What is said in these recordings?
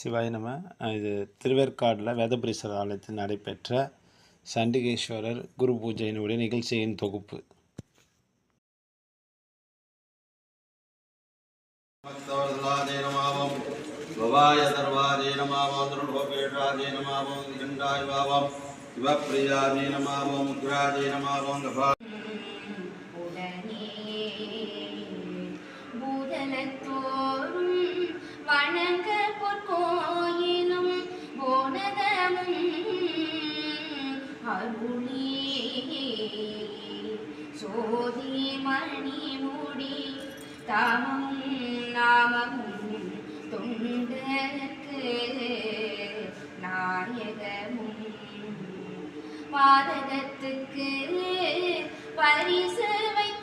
சிவாய் நம்ம இது திருவேற்காடில் வேதபுரீஸ்வரர் ஆலயத்தில் நடைபெற்ற சண்டிகேஸ்வரர் குரு பூஜையினுடைய நிகழ்ச்சியின் தொகுப்பு. பவாய சர்வாதே நமாவோம் துருபேட்டாதே வணங்க பொற்கோயிலும் போனகமும் அருளி. சோதி மணி மூடி தாமமும் நாமமும் தொண்டருக்கு நாயகமும். பாதகத்துக்கு பரிசு வைத்தானுக்கே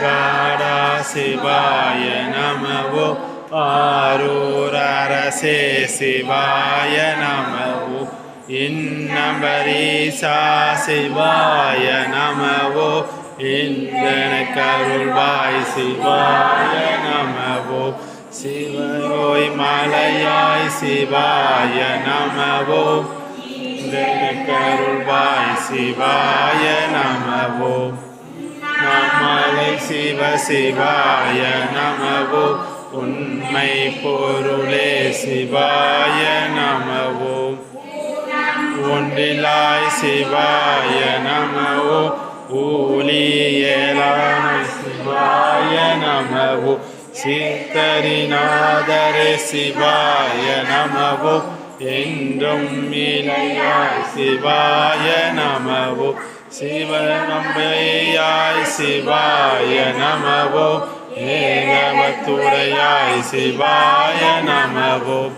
காடா சிவாய நமவோ ஆரூரரசே சிவாய நமவோ இன்னம்பரீசா சிவாய நமவோ இந்தன கருள்வாய் சிவாய நமவோ சிவரோய் மலையாய் சிவாய நமவோ கருள்வாய் சிவாய நமவோ நமலை சிவ சிவாய நமவோ உண்மை பொருளே சிவாய நமவோ ஒன்றிலாய் சிவாய நமவோ ஊழியலான சிவாய நமவோ சித்தரிநாதரே சிவாய நமவோ என்றும் இளையாய் சிவாய நமவோ. சிவநம்பையாய் சிவாய நமவோ. ஏகவத்துடையாய் சிவாய நமவோ.